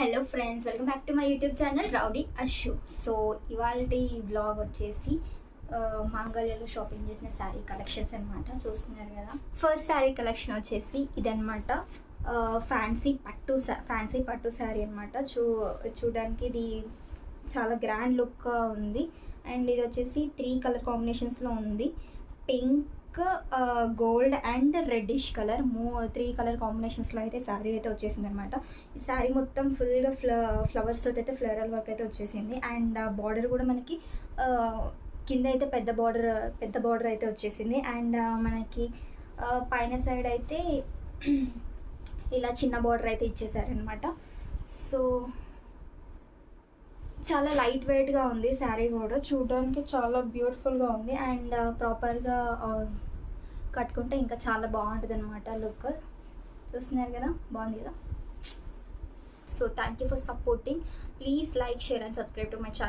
Hello friends welcome back to my YouTube channel rowdy Ashu so ఇవాళ blog వచ్చేసి మాంగళ్యలో shopping చేసిన sari collections అనమాట చూస్తున్నారు కదా. ఫస్ట్ శారీ కలెక్షన్ వచ్చేసి ఇదనమాట ఫ్యాన్సీ పట్టు ఫ్యాన్సీ పట్టు శారీ అనమాట చూ చూడడానికి ఇది చాలా గ్రాండ్ లుక్ ఉంది. అండ్ ఇది వచ్చేసి త్రీ కలర్ కాంబినేషన్స్లో ఉంది. Pink gold and reddish colour. మూ త్రీ కలర్ కాంబినేషన్స్లో అయితే శారీ అయితే వచ్చేసింది అనమాట ఈ శారీ మొత్తం ఫుల్గా ఫ్ల ఫ్లవర్స్ తోటి అయితే ఫ్లోరల్ వర్క్ అయితే వచ్చేసింది. అండ్ బార్డర్ కూడా మనకి కింద అయితే పెద్ద బార్డర్ పెద్ద బార్డర్ అయితే వచ్చేసింది. అండ్ మనకి పైన సైడ్ అయితే ఇలా చిన్న బార్డర్ అయితే ఇచ్చేసారనమాట సో చాలా లైట్ వెయిట్గా ఉంది శారీ కూడా. చూడడానికి చాలా బ్యూటిఫుల్గా ఉంది. అండ్ ప్రాపర్గా uh, uh, కట్టుకుంటే ఇంకా చాలా బాగుంటుంది అనమాట లుక్ చూస్తున్నారు కదా? బాగుంది కదా? So thank you for supporting please like share and subscribe to my channel